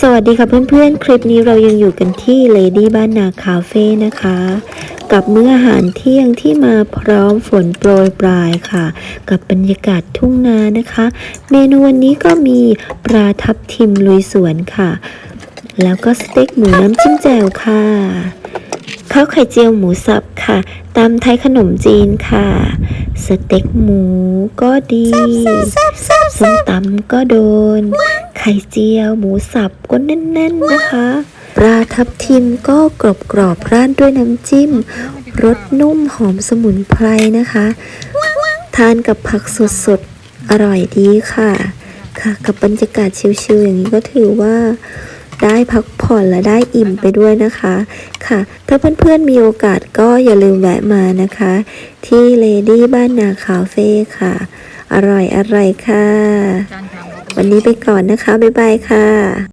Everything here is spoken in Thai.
สวัสดีค่ะเพื่อนๆ คลิปนี้เรายังอยู่กันที่เลดี้บ้านนาคาเฟ่นะคะ กับมื้ออาหารเที่ยงที่มาพร้อมฝนโปรยปลายค่ะ กับบรรยากาศทุ่งนานะคะ เมนูวันนี้ก็มีปลาทับทิมลุยสวนค่ะ แล้วก็สเต็กหมูน้ำจิ้มแจ่วค่ะข้าวไข่เจียวหมูสับค่ะตำไทยขนมจีนค่ะ สเต็กหมูก็ดีส้มตำก็โดน ไข่เจียว หมูสับก็แน่นๆนะคะ ปลาทับทิมก็กรอบกรอบราดด้วยน้ำจิ้ม รสนุ่มหอมสมุนไพรนะคะ ทานกับผักสดๆ อร่อยดีค่ะ ค่ะ กับบรรยากาศชิลๆอย่างนี้ก็ถือว่าได้พักผ่อนและได้อิ่มไปด้วยนะคะ ค่ะ ถ้าเพื่อนๆมีโอกาสก็อย่าลืมแวะมานะคะ ที่เลดี้บ้านนาคาเฟ่ค่ะ อร่อยอร่อยค่ะ วันนี้ไปก่อนนะคะ บ๊ายบายค่ะ